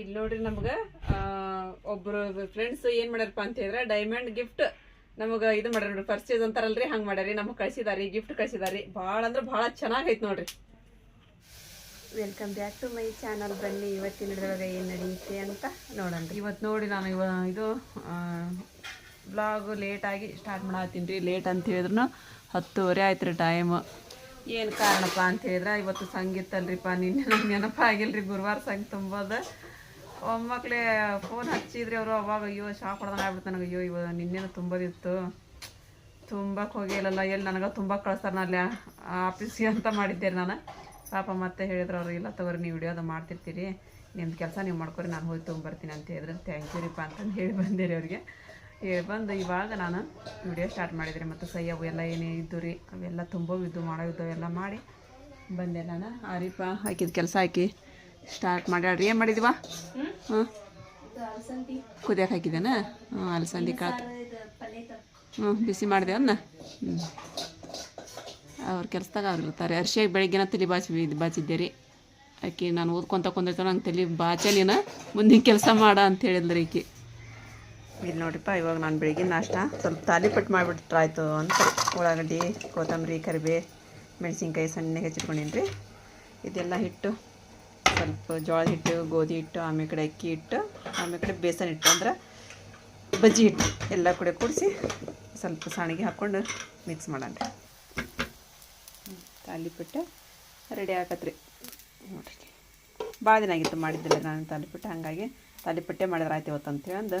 ಇಲ್ಲಿ ನೋಡ್ರಿ ನಮ್ಗ ಒಬ್ರು ಫ್ರೆಂಡ್ಸ್ ಏನ್ ಮಾಡ್ಯಾರಪ್ಪ ಅಂತ ಹೇಳಿದ್ರೆ ಡೈಮಂಡ್ ಗಿಫ್ಟ್ ನಮಗ ಇದು ಮಾಡ್ಯಾರ ನೋಡ್ರಿ ಪರ್ಚೇಸ್ ಅಂತಾರಲ್ರಿ ಹಂಗ್ ಮಾಡ್ಯಾರಿ ನಮಗ್ ಕಳ್ಸಿದಾರಿ ಗಿಫ್ಟ್ ಕಳ್ಸಿದಾರಿ. ಭಾಳ ಅಂದ್ರೆ ಭಾಳ ಚೆನ್ನಾಗೈತ್ ನೋಡ್ರಿ. Welcome back to my channel ಬನ್ನಿ ಇವತ್ತಿನ ಏನ್ ಏನು ನಡೆಯುತ್ತೆ ಅಂತ ನೋಡೋಣ. ಇವತ್ತು ನೋಡಿ ನಾನು ಇವ ಇದು ಬ್ಲಾಗ್ ಲೇಟಾಗಿ ಸ್ಟಾರ್ಟ್ ಮಾಡತ್ತೀನಿ ರೀ ಲೇಟ್ ಅಂತ ಹೇಳಿದ್ರು ಹತ್ತುವರೆ ಆಯ್ತು ರೀ ಟೈಮ್ ಏನು ಕಾರಣಪ್ಪ ಅಂತ ಹೇಳಿದ್ರೆ ಇವತ್ತು ಸಂಗೀತ ಅಲ್ರಿಪ್ಪ ನಿನ್ನೆ ನಂಗೆ ನೆನಪಾಗಿಲ್ಲ ರೀ ಗುರುವಾರ ಸಂಗ ತುಂಬೋದು. ಒಮ್ಮಕ್ಳೇ ಫೋನ್ ಹಚ್ಚಿದ್ರೆ ಅವರು ಅವಾಗ ಅಯ್ಯೋ ಶಾಕ್ ಹೊಡೆದಂಗೆ ಆಗ್ಬಿಡ್ತು ನನಗೆ. ಅಯ್ಯೋ ಇವ ನಿನ್ನೆನೂ ತುಂಬೋದಿತ್ತು. ತುಂಬಕ್ಕೆ ಹೋಗಿಲ್ಲಲ್ಲ ಎಲ್ಲಿ ನನಗೆ ತುಂಬ ಕಳಿಸ್ತಾರೆ ಅಲ್ಲಿ ಆಫೀಸ್ಗೆ ಅಂತ ಮಾಡಿದ್ದೆ ನಾನು. ಪಾಪ ಮತ್ತೆ ಹೇಳಿದ್ರು ಅವ್ರು, ಇಲ್ಲ ತಗೋರಿ, ನೀವು ಅದು ಮಾಡ್ತಿರ್ತೀರಿ. ನಿಮ್ದು ಕೆಲಸ ನೀವು ಮಾಡ್ಕೊರಿ, ನಾನು ಹೋಗಿ ತೊಗೊಂಬರ್ತೀನಿ ಅಂತ ಹೇಳಿದ್ರೆ. ಥ್ಯಾಂಕ್ ಯು ರೀಪ್ಪ ಅಂತಂದು ಹೇಳಿ ಬಂದಿರಿ ಅವ್ರಿಗೆ. ಹೇಳಿ ಬಂದು ಇವಾಗ ನಾನು ವಿಡಿಯೋ ಸ್ಟಾರ್ಟ್ ಮಾಡಿದ್ರಿ ಮತ್ತು ಸೈ, ಅವು ಎಲ್ಲ ಏನೇ ಇದ್ದು ರೀ, ಅವೆಲ್ಲ ತುಂಬ ಇದ್ದು ಮಾಡೋ ಇದ್ದು ಎಲ್ಲ ಮಾಡಿ ಬಂದೆ ನಾನು. ಆ ರೀಪಾ, ಹಾಕಿದ ಕೆಲಸ ಹಾಕಿ. ಸ್ಟಾರ್ಟ್ ಮಾಡ್ಯಾಡ್ರಿ ಏನು ಮಾಡಿದಿವಾ? ಹ್ಞೂ ಕುದಿಯಕ್ಕೆ ಹಾಕಿದ್ದೇನ ಹ್ಞೂ ಅಲಸಂದಿ ಕಾತು. ಹ್ಞೂ ಬಿಸಿ ಮಾಡಿದೆ ಅನ್ನ. ಹ್ಞೂ ಅವ್ರ ಕೆಲ್ಸದಾಗ ಅವ್ರು ಇರ್ತಾರೆ. ಅರ್ಶಿಯಾಗಿ ಬೆಳಗ್ಗೆನ ತಲೆ ಬಾಚಿ ಬಾಚಿದ್ದೆ ರೀ ಆಕೆ ನಾನು ಓದ್ಕೊಂತ ಕುಂದಿರ್ತ ನಂಗೆ ತಲೆ ಬಾಚಲಿನ ಮುಂದಿನ ಕೆಲಸ ಮಾಡ ಅಂತ ಹೇಳಿದ್ರಿ ಈಕಿ. ಇಲ್ಲಿ ನೋಡ್ರಿಪ್ಪ ಇವಾಗ ನಾನು ಬೆಳಗ್ಗೆ ನಾಷ್ಟ ಸ್ವಲ್ಪ ತಾಲಿಪಟ್ಟು ಮಾಡಿಬಿಟ್ರೆ ಆಯಿತು ಅಂತ. ಉಳ್ಳಾಗಡ್ಡಿ, ಕೊತ್ತಂಬರಿ, ಕರಿಬೇ, ಮೆಣಸಿನ್ಕಾಯಿ ಸಣ್ಣಗೆ ಹೆಚ್ಚಿಟ್ಕೊಂಡಿನಿ ರೀ ಇದೆಲ್ಲ ಹಿಟ್ಟು ಸ್ವಲ್ಪ ಜೋಳದ ಹಿಟ್ಟು, ಗೋಧಿ ಹಿಟ್ಟು, ಆಮೇಲೆ ಕಡೆ ಅಕ್ಕಿ ಹಿಟ್ಟು, ಆಮೇಲೆ ಕಡೆ ಬೇಸನ್ ಹಿಟ್ಟು ಅಂದ್ರೆ ಬಜ್ಜಿ ಹಿಟ್ಟು. ಎಲ್ಲ ಕೂಡ ಕೂಡಿಸಿ ಸ್ವಲ್ಪ ಸಾಣಿಗೆ ಹಾಕ್ಕೊಂಡು ಮಿಕ್ಸ್ ಮಾಡೋಣ. ತಾಲಿಪಿಟ್ಟು ರೆಡಿ ಆಗತ್ರಿ. ನೋಡಿರಿ. ಭಾಳ ದಿನ ಆಗಿತ್ತು ಮಾಡಿದ್ದಿಲ್ಲ ನಾನು ತಾಲಿಪಿಟ್ಟು ಹಾಗಾಗಿ ತಾಲಿಪಟ್ಟೆ ಮಾಡಿದ್ರೆ ಆಯ್ತು ಇವತ್ತು ಅಂತೇಳಿ ಅಂದು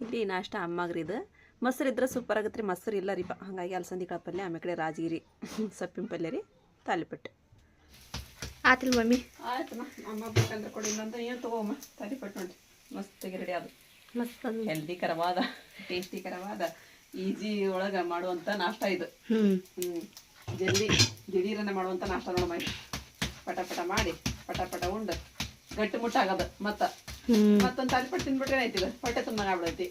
ಇಲ್ಲಿ ನಾಷ್ಟ ಅಮ್ಮಗ್ರಿ ಇದು. ಮೊಸರು ಇದ್ರೆ ಸೂಪರ್ ಆಗುತ್ತೆ ರೀ ಮೊಸರು ಇಲ್ಲ ರೀ ಹಾಗಾಗಿ ಅಲಸಂದಿ ಕಾಳು ಪಲ್ಯ ಆಮೇಲೆ ಕಡೆ ರಾಜಗಿರಿ, ಸೊಪ್ಪಿನ ಪಲ್ಯ ರೀ ತಾಲಿಪಟ್ಟು ಆತಿಲ್ ಮಮ್ಮಿ. ಆಯ್ತಮ್ಮ ಅಮ್ಮ ಬೇಕಂದ್ರೆ ಕೊಡಿಲ್ಲ ಅಂತ ಏನು ತಗೋಮ್ಮ ತಾಲಿಪಟ್ಟು ನೋಡ್ರಿ ಮಸ್ತಾಗಿ ರೆಡಿ ಅದು. ಮಸ್ತ್ ಹೆಲ್ದಿ ಕರವಾದ ಟೇಸ್ಟಿ ಕರವಾದ ಈಜಿ ಒಳಗ ಮಾಡುವಂಥ ನಾಷ್ಟ ಇದು. ಹ್ಞೂ ಜಲ್ದಿ ದಿಢೀರನ್ನ ಮಾಡುವಂಥ ನಾಷ್ಟ ನೋಡಮ್ಮ ಇದು. ಪಟ ಪಟ ಮಾಡಿ ಪಟ ಪಟ ಉಂಡು ಗಟ್ಟಿ ಮುಟ್ಟಾಗದ ಮತ್ತ. ಮತ್ತೊಂದ್ ತಾಲಿಪಟ್ಟು ತಿನ್ಬಿಟ್ರೆ ಐತಿ ಹೊಟ್ಟೆ ತುಂಬ ಆಗ್ಬಿಡೈತಿ.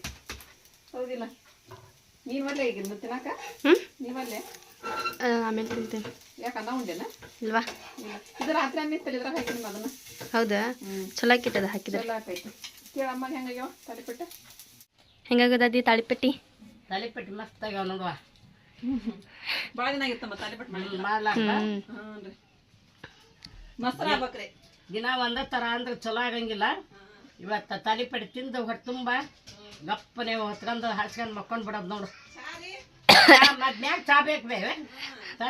ಹೌದಿಲ್ಲ? ನೀವಲ್ಲೇ ಈಗ ತಿನ್ನಾಕ? ನೀವಲ್ಲೇ ಆಮೇಲೆ ತಿಂತೇನೆ. ಯಾಕೆ ಅನ್ನ ಉಂಡೆನ? ಇಲ್ವಾ? ಹೌದಾ? ಚಲೋ ಹಾಕಿದ್ರೆ. ತಾಲಿಪಟ್ಟು ಹೆಂಗಾಗದಿ ತಾಳಿಪಟ್ಟಿ? ತಲೆಪೆಟ್ಟು ಮಸ್ತ್ ಆಗ್ಯಾವ ನೋಡುವ. ಭಾಳ ದಿನ ಆಗಿತ್ತಮ್ಮ ತರ ಮಾಡ್ಲಾಕ ಮೊಸರು ಆಗ್ಬೇಕ್ರಿ. ದಿನ ಒಂದೇ ಥರ ಅಂದ್ರೆ ಚಲೋ ಆಗಂಗಿಲ್ಲ. ಇವತ್ತು ತಲೆಪೆಟ್ಟು ತಿಂದು ಹೊಟ್ಟೆ ತುಂಬಾ ಗಪ್ಪನೆ ಹೊತ್ಕೊಂಡು ಹಾಸ್ಕೊಂಡು ಮಕ್ಕೊಂಡು ಬಿಡೋದು ನೋಡು. ಚಾ ಬೇಕು ಬೇವೆ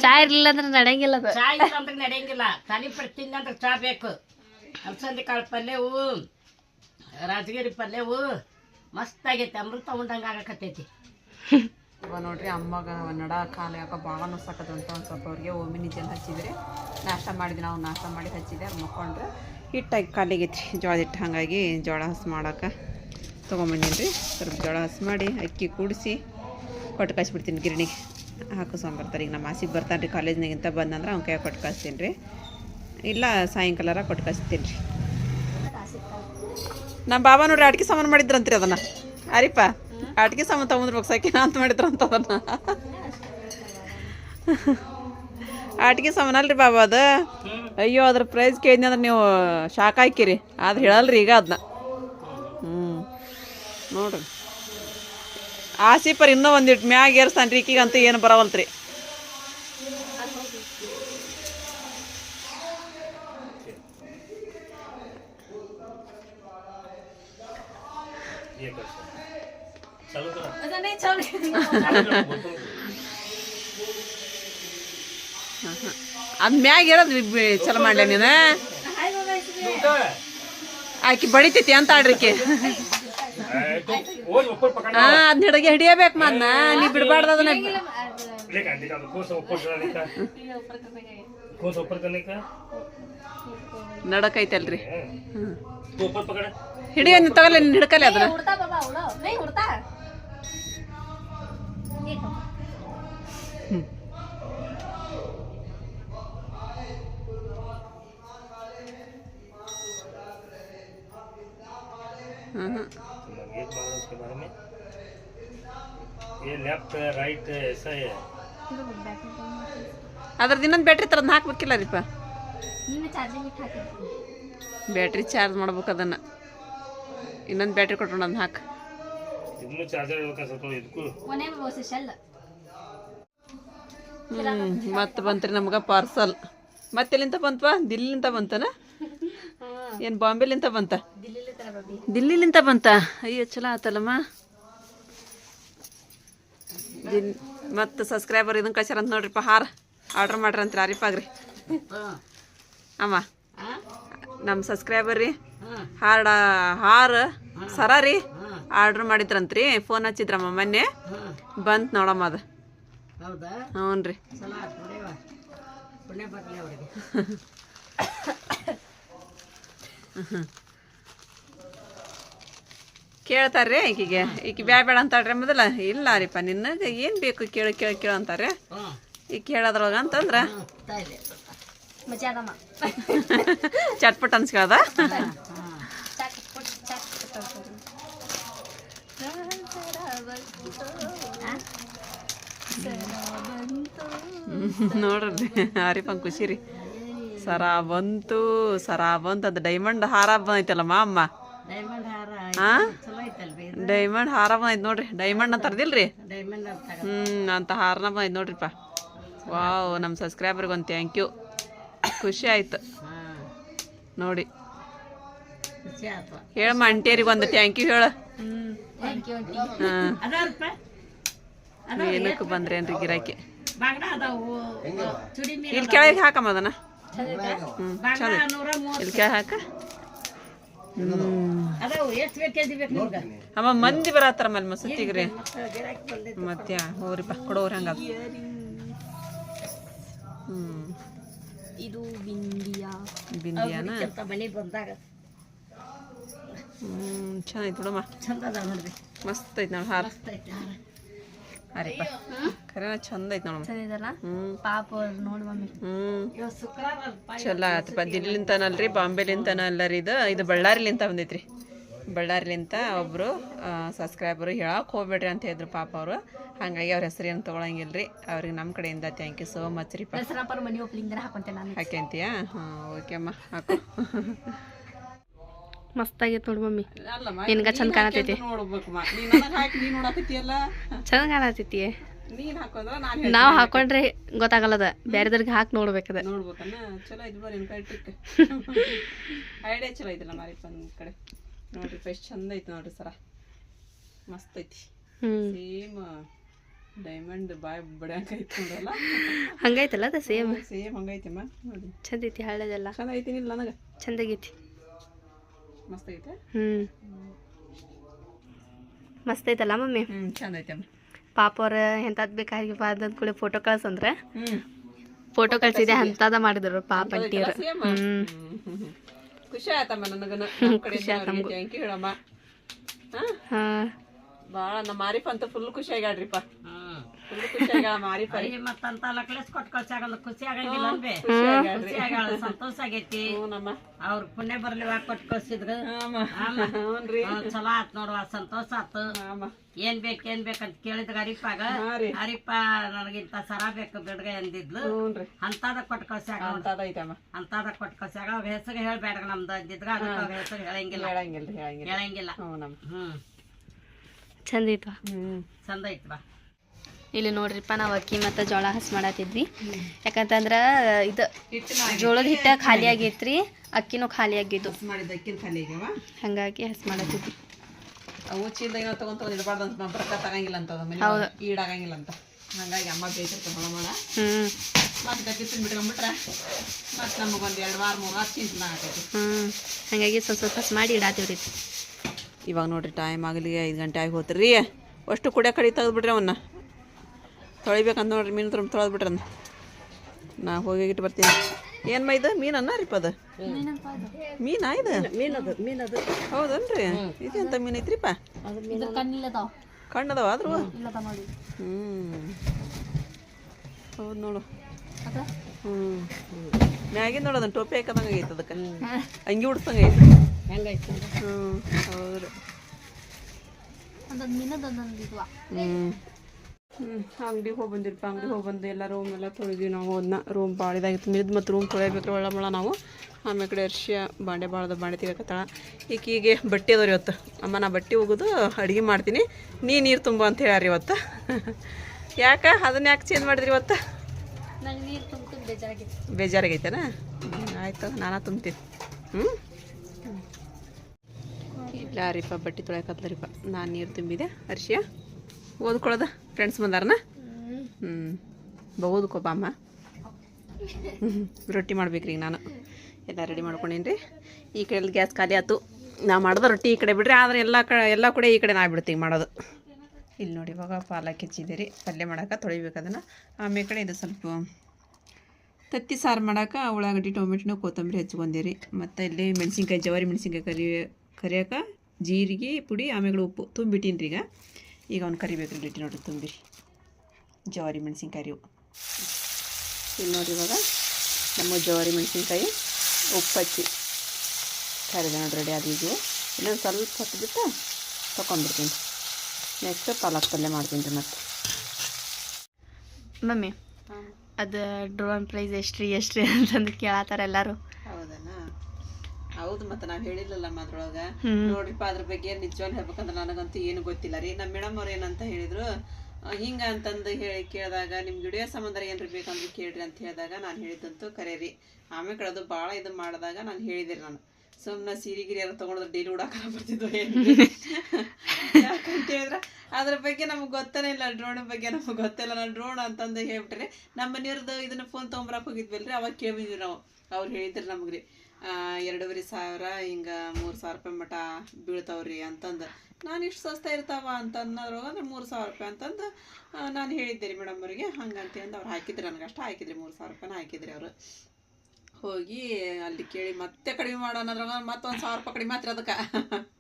ಚಾ ಇರ್ಲಿಲ್ಲ ಅಂದ್ರೆ ನಡೆಯಂಗಿಲ್ಲ ಅದು. ಚಾ ಇಲ್ಲ ಅಂದ್ರೆ ನಡೆಯಂಗಿಲ್ಲ. ತಲೆಪೆಟ್ಟು ತಿಂದಂದ್ರೆ ಚಾ ಬೇಕು. ಅಲಸಂದಿ ಕಾಳು ಪಲ್ಯವು ರಾಜಗಿರಿ ಪಲ್ಯವು ಮಸ್ತ್ ಆಗೈತಿ ಅಮೃತ ಉಂಡಂಗೆ ಆಗಕತ್ತೈತಿ. ಇವಾಗ ನೋಡ್ರಿ ಅಮ್ಮಗ ನಡ ಕಾಲು ಯಾಕ ಭಾಳ ನುಸಾಕದು ಅಂತ ಒಂದು ಸ್ವಲ್ಪ ಅವ್ರಿಗೆ ಓಮಿನಿ ಜನ ಹಚ್ಚಿದ್ರಿ. ನಾಷ್ಟ ಮಾಡಿದ್ವಿ ನಾವು ನಾಷ್ಟ ಮಾಡಿ ಹಚ್ಚಿದೆ ಅವ್ರು ಮಕ್ಕೊಂಡ್ರೆ ಹಿಟ್ಟಾಗಿ ಕಾಲಿಗೈತಿ ಜೋಳದ ಹಿಟ್ಟು. ಹಾಗಾಗಿ ಜೋಳ ಹಸು ಮಾಡೋಕೆ ತೊಗೊಂಬಂದಿನಿ ರೀ ಸ್ವಲ್ಪ ಜೋಳ ಹಸು ಮಾಡಿ ಅಕ್ಕಿ ಕೂಡಿಸಿ. ಕೊಟ್ಟು ಕಳಿಸ್ಬಿಡ್ತೀನಿ ಗಿರಣಿಗೆ ಹಾಕಿಸ್ಕೊಂಬರ್ತಾರೆ ಈಗ ನಮ್ಮ ಆಸಿಗೆ ಬರ್ತಾನೆ ರೀ ಕಾಲೇಜ್ನಾಗಿಂತ ಬಂದಂದ್ರೆ ಅವ್ನ ಕೈ ಕೊಟ್ಟು ಕಳಿಸ್ತೀನಿ ರೀ ಇಲ್ಲ ಸಾಯಂಕಾಲರ ಕೊಟ್ಟು ಕಳಿಸ್ತೀನಿ ರೀ ನಮ್ಮ ಬಾಬಾ ನೋಡ್ರಿ ಆಟಿಕೆ ಸಾಮಾನು ಮಾಡಿದ್ರಂತ್ರಿ ಅದನ್ನು. ಅರಿಪ ಆಟಿಕೆ ಸಾಮಾನು ತಗೊಂಡ್ರು ಸಾಕಿನ ಅಂತ ಮಾಡಿದ್ರಂತ ಅದನ್ನ. ಆಟಿಕೆ ಸಾಮಾನು ಅಲ್ರಿ ಬಾಬಾ ಅದು. ಅಯ್ಯೋ, ಅದ್ರ ಪ್ರೈಸ್ ಕೇಳಿದ್ನಿ ಅಂದ್ರೆ ನೀವು ಶಾಕ್ ಹಾಕಿರಿ. ಆದ್ರೆ ಹೇಳಲ್ರಿ ಈಗ ಅದನ್ನ ಹ್ಞೂ ನೋಡ್ರಿ. ಆಸಿಪರ್ ಇನ್ನೂ ಒಂದಿಟ್ಟು ಮ್ಯಾಗ ಏರ್ಸ್ತಾನ್ರಿ ಅಂತ ಏನು ಬರವಲ್ತ್ರಿ. ಅದು ಮ್ಯಾಗ ಇರೋದು ಚಲೋ ಮಾಡ್ಲ ನೀನು. ಆಕಿ ಬಡಿತೈತಿ ಅಂತ ಆಡ್ರಿಕೆ. ಅದ್ನ ಹಿಡಿಗೆ ಹಿಡಿಯಬೇಕು ಮನ್ನ ನೀ ಬಿಡಬಾರ್ದ ಅದನ್ನ. ನಡಕೈತಲ್ರಿ. ಹಿಡಿಯ ನೀ ತಗಲ್ಲ ನೀನು ಹಿಡ್ಕಲ್ಲ ಅದನ್ನ. ಹ್ಮ್ ಹ್ಮ್. ಈ ಅದ್ರದ್ದು ಇನ್ನೊಂದು ಬ್ಯಾಟ್ರಿ ತರದ್ ಹಾಕ್ಬೇಕಿಲ್ಲ ರೀಪ ಬ್ಯಾಟ್ರಿ ಚಾರ್ಜ್ ಮಾಡ್ಬೇಕು ಅದನ್ನ. ಇನ್ನೊಂದು ಬ್ಯಾಟ್ರಿ ಕೊಟ್ಟು ಅದನ್ನ ಹಾಕಿ. ಮತ್ ಚಾರ್ಜರ್ ಬಂತ್ರಿ ನಮ್ಗೆ ಪಾರ್ಸಲ್ ಮತ್ತೆ ಎಲ್ಲಿಂದ ಬಂತವ ದಿಲ್ಲಿಂದ ಬಂತನ? ಏನು ಬಾಂಬೆಲಿಂದ ಬಂತ? ದಿಲ್ಲಿಲಿಂದ ಬಂತ? ಅಯ್ಯೋ ಚಲೋ ಆತಲ್ಲಮ್ಮ. ದಿಲ್ ಮತ್ತು ಸಬ್ಸ್ಕ್ರೈಬರ್ ಇದನ್ನು ಕಳ್ಸ್ಯಾರ ಅಂತ ನೋಡ್ರಿಪ್ಪ ಹಾರ. ಆರ್ಡ್ರ್ ಮಾಡ್ರಿ ಅಂತ ರೀಪಾಗ್ರಿ ಹ್ಮ್ ಅಮ್ಮ ನಮ್ಮ ಸಬ್ಸ್ಕ್ರೈಬರ್ ರೀ ಹಾರ್ಡ ಹಾರ ಹಾರ ಸರ ರೀ ಆರ್ಡ್ರ್ ಮಾಡಿದ್ರಂತ್ರಿ. ಫೋನ್ ಹಚ್ಚಿದ್ರಮ್ಮ ಮೊನ್ನೆ. ಬಂತು ನೋಡಮ್ಮ ಅದು. ಹ್ಞೂ ರೀ. ಚಲೋ ಆಯ್ತು ನೋಡಿವ ಪುಣ್ಯ ಬರಲಿ ಅವರಿಗೆ ಕೇಳ್ತಾರ್ರಿ ಈಕಿಗೆ. ಈಕಿ ಬ್ಯಾ ಬೇಡ ಅಂತಾಳ್ರಿ ಮೊದಲ. ಇಲ್ಲ ರೀಪ ನಿನ್ನಗೆ ಏನು ಬೇಕು ಕೇಳು ಕೇಳು ಕೇಳು ಅಂತಾರೆ ಈಗ ಕೇಳೋದ್ರೊಳಗ ಅಂತಂದ್ರೆ. ಚಟ್ಪಟ್ ಅನ್ಸ್ಕದ ಅಂತಾರೆ. ನೋಡ್ರಿ ಹರಿಪಂಗ್ ಖುಷಿ ರೀ. ಸರ ಬಂತು ಸರ ಬಂತು ಅದು ಡೈಮಂಡ್ ಹಾರ ಬಂದೈತಲ್ಲ ಅಮ್ಮ. ಹಾ ಡೈಮಂಡ್ ಹಾರ ಬಂದೈತೆ ನೋಡ್ರಿ. ಡೈಮಂಡ್ ಅಂತ ಅರ್ದಿಲ್ರಿ ಹ್ಞೂ ಅಂತ ಹಾರನ ಬಂದೈತೆ ನೋಡ್ರಿಪ್ಪ. ವಾವ್ ನಮ್ಮ ಸಬ್ಸ್ಕ್ರೈಬರ್ಗೆ ಒಂದು ಥ್ಯಾಂಕ್ ಯು ಖುಷಿ ಆಯ್ತು. ನೋಡಿ. ಹೇಳಮ್ಮ ಅಂಟಿಯರಿಗೆ ಒಂದು ಥ್ಯಾಂಕ್ ಯು ಹೇಳ. ಹಾಂ. ಏನಕ್ಕೆ ಬಂದ್ರೇನ್ರಿ ಗಿರಾಕಿ? ಇಲ್ಲಿ ಕೆಳಗೆ ಹಾಕಮ್ಮ ಅದನ್ನ. ಹ್ಞೂ ಚಲೋ ಇಲ್ಲಿ ಕೆಳಗೆ ಹಾಕ. ಅಮ್ಮ ಮಂದಿ ಬರತ್ತಾರ ಮೇಲೆ ಮಸೂತಿಗೆ ರೀ ಮತ್ತೆ ಹೋರಿ ಹೋಗ್ರಿಪ್ಪ ಕೊಡೋರು ಹಂಗ ಹ್ಞೂ ಇದು ಬಿಂದಿಯಾ. ಬಿಂದಿಯಾನ? ಹ್ಞೂ ಚೆನ್ನಾಯ್ತು ಬಿಡಮ್ಮ ಚಂದ ಮಸ್ತ್ ಐತೆ ನೋಡಿ ಹಾರ. ಹರಿಪ್ಪ ಖರೇನ ಚಂದ ಐತೆ ನೋಡಮ್ಮ. ಚೆನ್ನಾಗಿದಲ್ಲ ಪಾಪ ನೋಡಿ ಮಮ್ಮಿ. ಚಲೋ ಆತಪ್ಪ ದಿಲ್ಲಿಂತನಲ್ರಿ ಬಾಂಬೆಲಿಂತನ ಅಲ್ಲ ರೀ ಇದು. ಇದು ಬಳ್ಳಾರಿಲಿಂತ ಬಂದೈತ್ರಿ. ಬಳ್ಳಾರಿಲಿಂತ ಒಬ್ಬರು ಸಬ್ಸ್ಕ್ರೈಬರು ಹೇಳಕ್ಕೆ ಹೋಗ್ಬೇಡ್ರಿ ಅಂತ ಹೇಳಿದ್ರು ಪಾಪ ಅವರು. ಹಾಗಾಗಿ ಅವ್ರ ಹೆಸರು ಏನು ತೊಗೊಳಂಗಿಲ್ಲ ರೀ ಅವ್ರಿಗೆ ನಮ್ಮ ಕಡೆಯಿಂದ ಥ್ಯಾಂಕ್ ಯು ಸೋ ಮಚ್ ರೀ ಹಾಕ್ಯಂತೀಯಾ ಹಾಂ ಓಕೆ ಅಮ್ಮ ಹಾಕು. ಮಸ್ತಾಗೈತೆ ನೋಡಿ ಮಮ್ಮಿ. ನಿನ್ಗ ಚಂದ ಕಾಣತೈತಿ. ಚಂದ ಕಾಣತೈತಿ. ನಾವ್ ಹಾಕೊಂಡ್ರೆ ಗೊತ್ತಾಗಲ್ಲದ. ಬೇರೆದವ್ರಿಗೆ ಹಾಕಿ ನೋಡ್ಬೇಕದ ಐಡಿಯಾ ಚಲೋ ಐತಲ್ಲ ಮಾರಿಪ್ಪ ಕಡೆ. ನೋಡ್ರಿ ಎಷ್ಟು ಚಂದ ಐತಿ ನೋಡ್ರಿ ಸರ. ಮಸ್ತ್ ಐತಿ. ಸೇಮ್ ಡೈಮಂಡ್ ಬಾಯ್ ಐತಿ ನೋಡ್ರಲ್ಲ ಹಂಗೈತಲ್ಲ ಅದ ಸೇಮ್? ಸೇಮ್ ಹಂಗೈತಿಮ್ಮ ನೋಡಿ ಚಂದ ಐತಿ ಹಳ್ಳದೆಲ್ಲ ಚಂದ ಐತಿ ಇಲ್ಲ ನನಗೆ. ಚಂದಾಗೈತಿ. ಮಸ್ತ್ ಐತೆ. ಹ್ಮ್. ಮಸ್ತ್ ಐತಲ್ಲ ಮಮ್ಮಿ? ಹ್ಮ್ ಚಂದ ಐತೆ ಅಮ್ಮ. ಪಾಪ ಅವ್ರ ಎಂತದ್ ಬೇಕಾಗಿಪ್ಪ ಅದ್ ಕೂಡ ಫೋಟೋ ಕಳ್ಸಂದ್ರೆ. ಹ್ಮ್. ಫೋಟೋ ಕಳ್ಸಿದೆ ಅಂತದ ಮಾಡಿದ್ರು ಪಾಪ ಅಂಟಿಯವ್ರು ಸೇಮ್ ಹ್ಮ್. ಖುಷಿ ಆಯ್ತಮ್ಮ ನನಗನ. ನಮ್ಮ ಕಡೆ ಥ್ಯಾಂಕ್ ಯು ಹೇಳಮ್ಮ. ಹಾಂ? ಭಾಳ ನಮ್ಮ ಮಾರಿಫ್ ಅಂತ ಫುಲ್ ಖುಷಿ ಮತ್ತಂತ ಲಕ್ಲೆಸ್ ಕೊಟ್ಟು ಕಳ್ಸಾಗಲ್ಲ ಖುಷಿ ಆಗಂಗಿಲ್ಲ ಅನ್ಬೇ. ಖುಷಿ ಆಗಾಳ ಸಂತೋಷ ಆಗೈತಿ. ಅವ್ರ ಪುಣ್ಯ ಬರ್ಲಿ ವಾ ಕೊಟ್ಟು ಕಳ್ಸಿದ್ರು. ಚಲೋ ಆತ್ ನೋಡುವ ಸಂತೋಷ ಆತು. ಏನ್ ಬೇಕ್ ಏನ್ ಬೇಕಂತ ಕೇಳಿದ್ರ ಹರಿಪಾಗ ಹರಿಪ ನನಗಿಂತ ಸರ ಬೇಕು ಬಿಡ್ಗ ಅಂದಿದ್ಲು ಅಂತದ ಕೊಟ್ಟು ಕಳ್ಸಾಗ ಅಂತದ ಕೊಟ್ಟು ಕಳ್ಸಾಗ ಅವ್ರ ಹೆಸರು ಹೇಳ್ಬೇಡ ನಮ್ದು ಅಂದಿದ್ರ. ಅದಕ್ಕೆ ಅವ್ರ ಹೆಸರು ಹೇಳಂಗಿಲ್ಲ. ಹೇಳಂಗಿಲ್ಲ. ಹೇಳಂಗಿಲ್ಲ. ನಮ್ಮ. ಹ್ಮ್. ಚಂದ ಐತ್ವ? ಚಂದ ಐತ್ ಬಾ ಇಲ್ಲಿ ನೋಡ್ರಿಪ್ಪ ನಾವು ಅಕ್ಕಿ ಮತ್ತು ಜೋಳ ಹಸ್ ಮಾಡತ್ತಿದ್ವಿ ಯಾಕಂತಂದ್ರೆ ಇದು ಜೋಳದ ಹಿಟ್ಟ ಖಾಲಿ ಆಗೈತ್ರಿ ಅಕ್ಕಿನೂ ಖಾಲಿ ಆಗಿದ್ದು. ಹಂಗಾಗಿ ಹಸ್ ಮಾಡತ್ತಿದ್ವಿ ಅವು ಚೀಲದಾಗ ಏನೋ ತಗೊಂಡ್ ತಗೊಂಡ್ ಇಡಬಾರ್ದು ಅಂತ ಬರ್ಕ ತಗಂಗಿಲ್ಲ ಅಂತ ಹೌದು. ಈಡಾಗಂಗಿಲ್ಲ ಅಂತ. ಹಂಗಾಗಿ ಅಮ್ಮ ಬೇಯ್ತಿರ್ತಾರೆ ಹೊಳ ಮಾಡ ಹ್ಮ್. ಮತ್ತೆ ಗಟ್ಟಿ ಬಿಟ್ಕೊಂಡ್ಬಿಟ್ರೆ ಮತ್ತೆ ನಮಗೊಂದು ಎರಡು ವಾರ ಮೂರು ವಾರ ಚಿಂತೆ ಆಗತೈತಿ ಹ್ಞೂ ಹಂಗಾಗಿ ಸ್ವಲ್ಪ ಸ್ವಲ್ಪ ಮಾಡಿ ಇಡಾತೀವ್ರಿ. ಇವಾಗ ನೋಡ್ರಿ ಟೈಮ್ ಆಗಲಿ ಐದು ಗಂಟೆ ಆಗಿ ಹೋತ್ರಿ. ಅಷ್ಟು ಕುಡಿಯೋ ಕಡಿ ತೆಗೆದ್ಬಿಟ್ರಿ ಅವನ್ನ. ತೊಳಿಬೇಕಂತ ನೋಡ್ರಿ ಮೀನು ತುಂಬ ತೊಳೆದ್ಬಿಟ್ರಿ ಅದನ್ನ ನಾ ಹೋಗಿ ಇಟ್ಟು ಬರ್ತೀನಿ. ಏನು ಮೈದು? ಮೀನನ್ನ ರೀಪ ಅದು ಮೀನಾ ಇದು? ಮೀನದು ಮೀನದು. ಹೌದನ್ರಿ? ಇದು ಎಂತ ಮೀನು ಐತ್ರಿಪ್ಪ? ಕಣ್ಣದವ ಆದ್ರೂ? ಹ್ಮ್ ನೋಡಿ. ಹ್ಞೂ ಹೌದು ನೋಡು. ಹ್ಮ್. ಹ್ಞೂ ಮ್ಯಾಗಿನ ನೋಡು ಅದನ್ನ ಟೋಪಿ ಹಾಕದಂಗ ಐತೆ ಅದಕ್ಕೆ. ಅಂಗಿ ಉಡ್ಸಂಗೆ ಐತೆ ಹೆಂಗೈತಿ ಹ್ಞೂ ಹೌದು ಹ್ಞೂ ಹ್ಞೂ ಅಂಗಡಿಗೆ ಹೋಗಿ ಬಂದಿರಪ್ಪ ಅಂಗಡಿಗೆ ಹೋಗಿ ಬಂದು ಎಲ್ಲ ರೂಮ್ ಎಲ್ಲ ತೊಳಿದ್ವಿ ನಾವು. ಅದನ್ನ ರೂಮ್ ಭಾಳ ಇದಾಗಿತ್ತು ಮಿದ್ ಮತ್ತು ರೂಮ್ ತೊಳೆಯಬೇಕು ಒಳ್ಳೆ ಮಳ ನಾವು. ಆಮೇಲೆ ಕಡೆ ಅರ್ಶಿಯ ಬಾಂಡೆ ಭಾಳದ ಬಾಂಡೆ ತೆಗಕತ್ತಾಳ ಈಗ ಬಟ್ಟೆ ಅದವ್ರಿ ಇವತ್ತು. ಅಮ್ಮ ನಾ ಬಟ್ಟೆ ಹೋಗೋದು ಅಡುಗೆ ಮಾಡ್ತೀನಿ. ನೀ ನೀರು ತುಂಬ ಅಂತ ಹೇಳ್ಯಾರ ಇವತ್ತು. ಯಾಕೆ? ಅದನ್ನ ಯಾಕೆ ಚೇಂಜ್ ಮಾಡಿದ್ರಿ ಇವತ್ತು? ಬೇಜಾರಾಗೈತೆನ? ಆಯ್ತು ನಾನಾ ತುಂಬ್ತೀನಿ. ಹ್ಞೂ ಇಲ್ಲ ರೀಪ ಬಟ್ಟೆ ತೊಳೆಯಕತ್ಲರಿಪ್ಪ. ನಾನು ನೀರು ತುಂಬಿದೆ. ಹರ್ಷಿಯ ಓದ್ಕೊಳ್ಳೋದ? ಫ್ರೆಂಡ್ಸ್ ಬಂದಾರನ? ಹ್ಞೂ ಬಾ ಅಮ್ಮ. ರೊಟ್ಟಿ ಮಾಡ್ಬೇಕ್ರಿ ನಾನು. ಎಲ್ಲ ರೆಡಿ ಮಾಡ್ಕೊಂಡೀನಿ ರೀ ಈ ಕಡೆ ಗ್ಯಾಸ್ ಖಾಲಿ ಆಯ್ತು ನಾ ಮಾಡ್ದೆ ರೊಟ್ಟಿ ಈ ಕಡೆ ಬಿಡ್ರಿ, ಆದರೆ ಎಲ್ಲ ಕಡೆ ಎಲ್ಲ ಕಡೆ ಈ ಕಡೆ ನಾ ಬಿಡ್ತೀವಿ ಮಾಡೋದು. ಇಲ್ಲಿ ನೋಡಿ ಇವಾಗ ಪಾಲಕ್ ಹೆಚ್ಚಿದೆ ಪಲ್ಯ ಮಾಡಕ್ಕೆ ತೊಳಿಬೇಕು ಅದನ್ನು. ಆಮೇಲೆ ಕಡೆ ಇದು ಸ್ವಲ್ಪ ತತ್ತಿ ಸಾರು ಮಾಡಕ್ಕೆ ಉಳ್ಳಾಗಡ್ಡಿ, ಟೊಮೆಟೊನು ಕೊತ್ತಂಬರಿ ಹಚ್ಕೊಂಡಿರಿ ಮತ್ತು ಇಲ್ಲಿ ಮೆಣಸಿನ್ಕಾಯಿ, ಜವಾರಿ ಮೆಣಸಿನ್ಕಾಯಿ ಕರಿ ಕರಿಯೋಕೆ ಜೀರಿಗೆ, ಪುಡಿ, ಆಮೇಲೆ ಉಪ್ಪು ತುಂಬಿಟ್ಟಿನಿ ರೀ ಈಗ. ಈಗ ಅವ್ನು ಕರಿಬೇಕು ರೀ ನೋಡ್ರಿ, ತುಂಬಿರಿ. ಜವಾರಿ ಮೆಣಸಿನ್ಕಾಯಿ ರೀ. ಇಲ್ಲಿ ನೋಡ್ರಿ ಇವಾಗ ನಮ್ಮ ಜವಾರಿ ಮೆಣಸಿನ್ಕಾಯಿ ಉಪ್ಪಚ್ಚಿ ಕರಿದ ನೋಡಿ ರೆಡಿ ಆದ ಈಗ ಇನ್ನೊಂದು ಸ್ವಲ್ಪ ಹೊತ್ತು ಬಿಟ್ಟು ತೊಗೊಂಡ್ಬಿಡ್ತೀನಿ. ನೆಕ್ಸ್ಟ್ ಪಾಲಕ್ ಪಲ್ಯ ಮಾಡ್ತೀನಿ ರೀ ಮತ್ತೆ. ಮಮ್ಮಿ, ಅದು ಡ್ರೋನ್ ಪ್ರೈಸ್ ಎಷ್ಟು ರೀ ಅಂತಂದು ಕೇಳತ್ತಾರ ಎಲ್ಲರೂ? ಹೌದು ಮತ್ತೆ ನಾವ್ ಹೇಳಿಲ್ಲಲ್ಲ ಅದ್ರೊಳಗ. ನೋಡ್ರಿಪ್ಪ ಅದ್ರ ಬಗ್ಗೆ ನಿಜವಾಗ್ಲೂ ಹೇಳ್ಬೇಕಂದ್ರೆ ನನಗಂತೂ ಏನು ಗೊತ್ತಿಲ್ಲ ರೀ. ನಮ್ಮ ಮೇಡಮ್ ಅವ್ರು ಏನಂತ ಹೇಳಿದ್ರು ಹಿಂಗ ಅಂತಂದು ಹೇಳಿ ಕೇಳಿದಾಗ ನಿಮ್ಗೆ ವಿಡಿಯೋ ಸಂಬಂಧ ಏನ್ರಿ ಬೇಕಂದ್ರೆ ಕೇಳ್ರಿ ಅಂತ ಹೇಳಿದಾಗ ನಾನು ಹೇಳಿದಂತೂ ಕರೆ ರೀ ಆಮೇಲೆ ಅದು ಭಾಳ ಇದು ಮಾಡಿದಾಗ ನಾನು ಹೇಳಿದೆ ನಾನು. ಸುಮ್ಮನೆ ಸೀರೆ ಗಿರಿ ಎಲ್ಲ ತೊಗೊಂಡ್ರೆ ಡೈಲಿ ಉಡಾಕ ಬರ್ತಿದ್ವು ಯಾಕಂತ ಹೇಳಿದ್ರೆ ಅದ್ರ ಬಗ್ಗೆ ನಮ್ಗೆ ಗೊತ್ತನೇ ಇಲ್ಲ ಡ್ರೋನ್ ಬಗ್ಗೆ ನಮ್ಗೆ ಗೊತ್ತಿಲ್ಲ. ನಾನು ಡ್ರೋನ್ ಅಂತಂದು ಹೇಳ್ಬಿಟ್ರೆ ನಮ್ಮ ಮನೆಯವ್ರದ್ದು ಇದನ್ನ ಫೋನ್ ತೊಗೊಂಬರಕ್ಕೆ ಹೋಗಿದ್ವಲ್ರಿ ಅವಾಗ ಕೇಳಿದ್ವಿ ನಾವು. ಅವ್ರು ಹೇಳಿದ್ರು ನಮ್ಗೆ ರೀ. ಎರಡೂವರೆ ಸಾವಿರ, ಹಿಂಗೆ ಮೂರು ಸಾವಿರ ರೂಪಾಯಿ ಮಟ ಬೀಳ್ತಾವ್ರಿ ಅಂತಂದು. ನಾನು ಇಷ್ಟು ಸಸ್ತ ಇರ್ತಾವ ಅಂತ ಅನ್ನೋದ್ರೊಳಗೆ ಅಂದ್ರೆ ಮೂರು ಸಾವಿರ ರೂಪಾಯಿ ಅಂತಂದು ನಾನು ಹೇಳಿದ್ದೆ ರೀ ಮೇಡಮ್ ಅವರಿಗೆ, ಹಂಗಂತ ಅಂದು ಅವ್ರು ಹಾಕಿದ್ರು ನನಗೆ ಅಷ್ಟು ಹಾಕಿದ್ರಿ, ಮೂರು ಸಾವಿರ ರೂಪಾಯಿನ ಹಾಕಿದ್ರಿ ಅವರು. ಹೋಗಿ ಅಲ್ಲಿ ಕೇಳಿ ಮತ್ತೆ ಕಡಿಮೆ ಮಾಡೋ ಅನ್ನೋದ್ರಾಗ ಮತ್ತೊಂದು ಸಾವಿರ ರೂಪಾಯಿ ಕಡಿಮೆ ಮಾತ್ರ ಅದಕ್ಕೆ.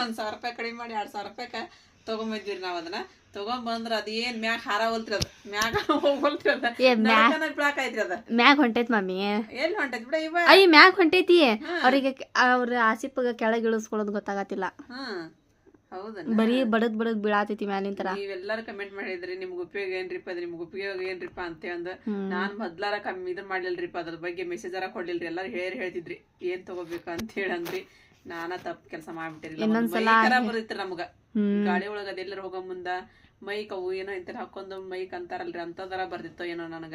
ಒಂದು ಸಾವಿರ ರೂಪಾಯಿ ಕಡಿಮೆ ಮಾಡಿ, ಎರಡು ಸಾವಿರ ರೂಪಾಯಿಗೆ ತೊಗೊಂಬಂದ್ವಿ ನಾವು ಅದನ್ನ. ತೊಗೊಂಬಂದ್ರೆ ಅದೇನ್ ಮ್ಯಾಗ ಹಾರ ಹೋಲ್ತ್ರಿ ಅದ? ಮ್ಯಾಗ ಹೋಗ್ವಲ್ತ್ರಿ ಅದ? ಮ್ಯಾಗ್- ಬ್ಲಾಕ್ ಐತ್ರಿ ಅದ? ಮ್ಯಾಗ ಹೊಂಟೈತ್ ಮಮ್ಮಿ ಎಲ್ಲಿ ಹೊಂಟೈತಿ ಬಿಡ ಇವ? ಅಯ್ಯ ಮ್ಯಾಗ ಹೊಂಟೈತಿ. ಅವ್ರಿಗೆ ಅವ್ರ ಆಸಿಪ್ಪಗ ಕೆಳಗೆ ಇಳಿಸ್ಕೊಳ್ಳೋದು ಗೊತ್ತಾಗತ್ತಿಲ್ಲ. ಹ್ಮ್ ಬರೀ ಬಡದ್ ಬಡದ್ ಬೀಳಾತೈತಿ ಮ್ಯಾಲಿಂತರ. ನೀವೆಲ್ಲಾರು ಕಮೆಂಟ್ ಮಾಡಿದ್ರಿ ನಿಮ್ಗೆ ಉಪಯೋಗ ಏನ್ರಿಪ್ಪ ಅದ್ರ ನಿಮ್ಗೆ ಉಪಯೋಗ ಏನ್ರಿಪ್ಪ ಅಂತ ಅಂದ. ನಾನ್ ಮೊದ್ಲಾರ ಕಮ್ಮಿ ಇದನ್ ಮಾಡ್ಲಿಲ್ರಿಪ್ಪ ಅದ್ರ ಬಗ್ಗೆ ಮೆಸೇಜ್ ಅರ ಕೊಡ್ಲಿಲ್ರಿ. ಎಲ್ಲಾರು ಹೇಳಿ ಹೇಳ್ತಿದ್ರಿ. ಏನ್ ತಗೋಬೇಕು ಅಂತ ಹೇಳಂದ್ರಿ ನಾನ ತಪ್ಪ ಕೆಲಸ ಮಾಡ್ಬಿಟ್ಟಿರಿ ಬರೈತ್ರಿ ನಮ್ಗ. ಗಾಳಿ ಗಾಡಿ ಒಳಗ ಅದೆಲ್ಲರ ಹೋಗೋ ಮುಂದ ಮೈಕ್ ಅವು ಏನೋ ಇಂತ ಹಾಕೊಂಡು ಮೈಕ್ ಅಂತಾರಲ್ರಿ ಅಂತದರ ಬರ್ತಿತ್ತೋ ಏನೋ ನನಗ.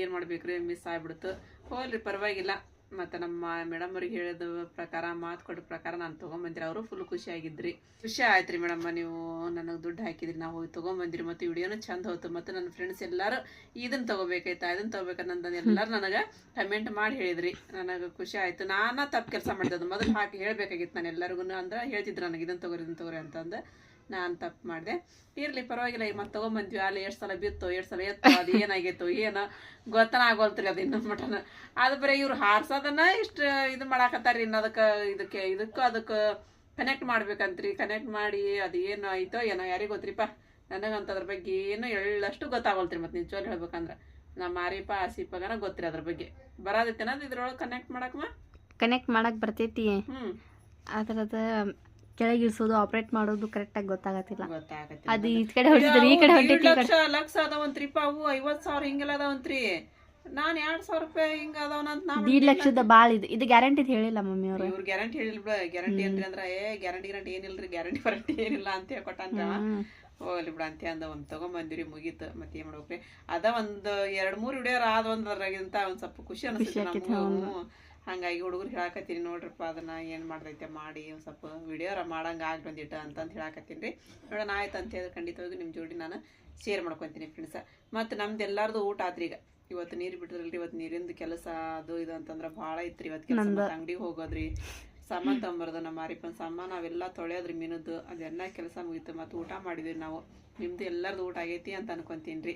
ಏನ್ ಮಾಡ್ಬೇಕ್ರಿ ಮಿಸ್ ಆಗ್ಬಿಡ್ತು. ಹೋಲ್ರಿ ಪರವಾಗಿಲ್ಲ. ಮತ್ತೆ ನಮ್ಮ ಮೇಡಮ್ ಅವ್ರಿಗೆ ಹೇಳಿದ ಪ್ರಕಾರ, ಮಾತು ಕೊಟ್ಟ ಪ್ರಕಾರ ನಾನು ತೊಗೊಂಬಂದಿರಿ. ಅವರು ಫುಲ್ ಖುಷಿ ಆಗಿದ್ರಿ. ಖುಷಿ ಆಯ್ತು ರೀ ಮೇಡಮ್ಮ ನೀವು ನನಗೆ ದುಡ್ಡು ಹಾಕಿದ್ರಿ. ನಾವು ಹೋಗಿ ತೊಗೊಂಬಂದಿರಿ ಮತ್ತು ವಿಡಿಯೋನು ಚಂದ ಹೋಯ್ತು ಮತ್ತು ನನ್ನ ಫ್ರೆಂಡ್ಸ್ ಎಲ್ಲರೂ ಇದನ್ನ ತಗೋಬೇಕಾಯ್ತಾ ಇದನ್ನ ತೊಗೋಬೇಕಂತಂದು ಎಲ್ಲರೂ ನನಗೆ ಕಮೆಂಟ್ ಮಾಡಿ ಹೇಳಿದ್ರಿ. ನನಗೆ ಖುಷಿ ಆಯ್ತು. ನಾನು ತಪ್ಪು ಕೆಲಸ ಮಾಡಿದೆ ಅದು ಮೊದಲು ಹಾಕಿ ಹೇಳಬೇಕಾಗಿತ್ತು ನಾನು ಎಲ್ಲರಿಗೂ ಅಂದ್ರೆ ಹೇಳ್ತಿದ್ರು ನನಗೆ ಇದನ್ನು ತಗೋರಿ ಇದನ್ನು ತಗೋರಿ ಅಂತಂದು. ನಾನು ತಪ್ಪು ಮಾಡಿದೆ. ಇರಲಿ ಪರವಾಗಿಲ್ಲ ಈಗ ಮತ್ತೆ ತೊಗೊಂಬಂದ್ವಿ. ಅಲ್ಲಿ ಎಷ್ಟು ಸಲ ಬಿತ್ತು ಎಷ್ಟು ಸಲ ಎತ್ತು ಅದು ಏನಾಗಿತ್ತು ಏನೋ. ಗೊತ್ತನ ಆಗೋಲ್ತ್ರಿ ಅದು ಇನ್ನೊಂದು ಮಟನ. ಅದು ಬರೀ ಇವ್ರು ಹಾರ್ಸೋದನ್ನ ಇಷ್ಟು ಇದು ಮಾಡಾಕತ್ತಾರ ಇನ್ನು ಅದಕ್ಕೆ ಇದಕ್ಕೆ ಇದಕ್ಕೂ ಅದಕ್ಕೆ ಕನೆಕ್ಟ್ ಮಾಡ್ಬೇಕಂತ್ರಿ. ಕನೆಕ್ಟ್ ಮಾಡಿ ಅದು ಏನು ಆಯ್ತೋ ಏನೋ ಯಾರಿಗೆ ಗೊತ್ತ್ರಿಪ್ಪ? ನನಗಂತ ಅದ್ರ ಬಗ್ಗೆ ಏನು ಎಳ್ಳಷ್ಟು ಗೊತ್ತಾಗೋಲ್ತ್ರಿ ಮತ್ತೆ ನಿಜವಾಗ್ಲೂ ಹೇಳ್ಬೇಕಂದ್ರೆ. ನಮ್ಮ ಆರಿಪ ಆಸಿಪಗನ ಗೊತ್ತ್ರಿ ಅದ್ರ ಬಗ್ಗೆ. ಬರೋದೈತೆನ ಇದ್ರೊಳಗೆ ಕನೆಕ್ಟ್ ಮಾಡಕ್ಕಮ್ಮ ಕನೆಕ್ಟ್ ಮಾಡಕ್ ಬರ್ತೈತಿ. ಹ್ಞೂ ಅದ್ರದ ಕೆಳಗೆ ಇಳಿಸೋದು ಆಪರೇಟ್ ಮಾಡೋದು ಕರೆಕ್ಟಾಗಿ ಗೊತ್ತಾಗತ್ತಿಲ್ಲ. ಗೊತ್ತಾಗತ್ತೆ ಅದು ಈ ಕಡೆ ಹೊಡಿಸಿದ್ರೆ ಈ ಕಡೆ ಕಡೆ. ಲಕ್ಷ ಲಕ್ಷ ಅದಾವಂತ್ರಿಪ್ಪ ಅವು ಐವತ್ ಸಾವಿರ ಹಿಂಗೆಲ್ಲ ಅದಾವಂತ್ರಿ. ನಾನ್ ಎರಡ್ ಸಾವಿರ ರೂಪಾಯಿ ಹಿಂಗ ಅದಾವನಂತ ನಾ ದೀಡ್ ಲಕ್ಷದ ಬಾಳ ಇದು. ಇದು ಗ್ಯಾರಂಟಿ ಹೇಳಿಲ್ಲ ಮಮ್ಮಿ ಅವರು. ಇವ್ರ ಗ್ಯಾರಂಟಿ ಹೇಳಿಲ್ಲ ಬಿಡ. ಗ್ಯಾರಂಟಿ ಏನ್ರಿ ಅಂದ್ರ ಏ ಗ್ಯಾರಂಟಿ ಗ್ಯಾರಂಟಿ ಏನಿಲ್ರಿ ಗ್ಯಾರಂಟಿ ವಾರಂಟಿ ಏನಿಲ್ಲ ಅಂತ ಹೇಳ್ಕೊಟ್ಟಂತ ಹೋಗ್ಲಿ ಬಿಡ ಅಂತ ಅಂದ ಒಂದ್ ತಗೊಂಬಂದಿರಿ ಮುಗೀತು. ಮತ್ತೆ ಏನ್ ಮಾಡ್ಬೇಕ್ರಿ? ಅದ ಒಂದ್ ಎರಡ್ ಮೂರ್ ವಿಡಿಯೋ ಆದ ಒಂದ್ ಅದ್ರಾಗಿಂತ ಒಂದ್ ಸ್ವಲ್ಪ ಖುಷಿ ಅನಿಸ್ತೈತಿ ನಮಗೂ. ಹಂಗಾಗಿ ಹುಡುಗರು ಹೇಳಾಕತ್ತೀನಿ ನೋಡ್ರಪ್ಪ ಅದನ್ನ ಏನು ಮಾಡ್ದೈತೆ ಮಾಡಿ ಒಂದು ಸ್ವಲ್ಪ ವಿಡಿಯೋ ಮಾಡಂಗೆ ಆಗಿ ಬಂದಿಟ್ಟು ಅಂತಂದು ಹೇಳಾಕತ್ತೀನಿ. ರೀ ನೋಡೋಣ ಆಯ್ತು ಅಂತ ಹೇಳಿದ್ರೆ ಖಂಡಿತವಾಗಿ ನಿಮ್ಮ ಜೋಡಿ ನಾನು ಶೇರ್ ಮಾಡ್ಕೊತೀನಿ ಫ್ರೆಂಡ್ಸ ಮತ್ತು ನಮ್ದು ಎಲ್ಲಾರ್ದು ಊಟ ಆತ್ರಿ ಈಗ. ಇವತ್ತು ನೀರು ಬಿಟ್ಟದ್ರಲ್ರಿ ಇವತ್ತು ನೀರಿಂದು ಕೆಲಸ ಅದು ಇದು ಅಂತಂದ್ರೆ ಭಾಳ ಐತ್ರಿ ಇವತ್ತು ಕೆಲಸ. ಅಂಗಡಿಗೆ ಹೋಗೋದ್ರಿ ಸಾಮಾನು ತೊಗೊಂಬರ್ದು ನಮ್ಮ ಮಾರಿಪನ್ ಸಾಮಾನು ಅವೆಲ್ಲ ತೊಳೆಯೋದ್ರಿ ಮೀನದ್ದು ಅದೆಲ್ಲ ಕೆಲಸ ಮುಗೀತು. ಮತ್ತು ಊಟ ಮಾಡಿದ್ವಿ ನಾವು. ನಿಮ್ದು ಎಲ್ಲರದು ಊಟ ಆಗೈತಿ ಅಂತ ಅನ್ಕೊಂತೀನಿ ರೀ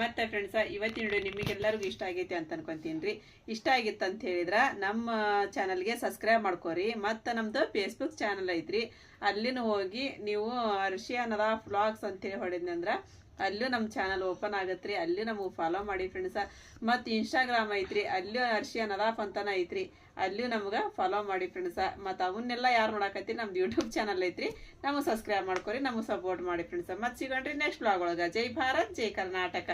ಮತ್ತೆ ಫ್ರೆಂಡ್ಸ ಇವತ್ತಿನ ವಿಡಿಯೋ ನಿಮಗೆಲ್ಲರಿಗೂ ಇಷ್ಟ ಆಗೈತಿ ಅಂತ ಅನ್ಕೊಂತೀನಿ ರೀ ಇಷ್ಟ ಆಗಿತ್ತು ಅಂತ ಹೇಳಿದ್ರೆ ನಮ್ಮ ಚಾನಲ್ಗೆ ಸಬ್ಸ್ಕ್ರೈಬ್ ಮಾಡ್ಕೋರಿ. ಮತ್ತು ನಮ್ಮದು ಫೇಸ್ಬುಕ್ ಚಾನಲ್ ಐತ್ರಿ. ಅಲ್ಲಿನೂ ಹೋಗಿ ನೀವು ಅನ್ನದ ಫ್ಲಾಗ್ಸ್ ಅಂತೇಳಿ ಹೊಡಿದ್ನಂದ್ರ ಅಲ್ಲೂ ನಮ್ಮ ಚಾನಲ್ ಓಪನ್ ಆಗತ್ರಿ, ಅಲ್ಲೂ ನಮಗೆ ಫಾಲೋ ಮಾಡಿ ಫ್ರೆಂಡ್ಸ ಮತ್ತು ಇನ್ಸ್ಟಾಗ್ರಾಮ್ ಐತ್ರಿ, ಅಲ್ಲೂ ಅರ್ಷಿಯ ನದಾಫ್ ಅಂತನ ಐತ್ರಿ, ಅಲ್ಲೂ ನಮ್ಗೆ ಫಾಲೋ ಮಾಡಿ ಫ್ರೆಂಡ್ಸ ಮತ್ತು ಅವನ್ನೆಲ್ಲ ಯಾರು ನೋಡಕತ್ತೀರಿ, ನಮ್ದು ಯೂಟ್ಯೂಬ್ ಚಾನಲ್ ಐತ್ರಿ, ನಮಗೆ ಸಬ್ಸ್ಕ್ರೈಬ್ ಮಾಡ್ಕೊರಿ, ನಮಗೆ ಸಪೋರ್ಟ್ ಮಾಡಿ ಫ್ರೆಂಡ್ಸ ಮತ್ತೆ ಸಿಗೋಣ್ರಿ ನೆಕ್ಸ್ಟ್ ಬ್ಲಾಗ್ ಒಳಗೆ. ಜೈ ಭಾರತ್, ಜೈ ಕರ್ನಾಟಕ.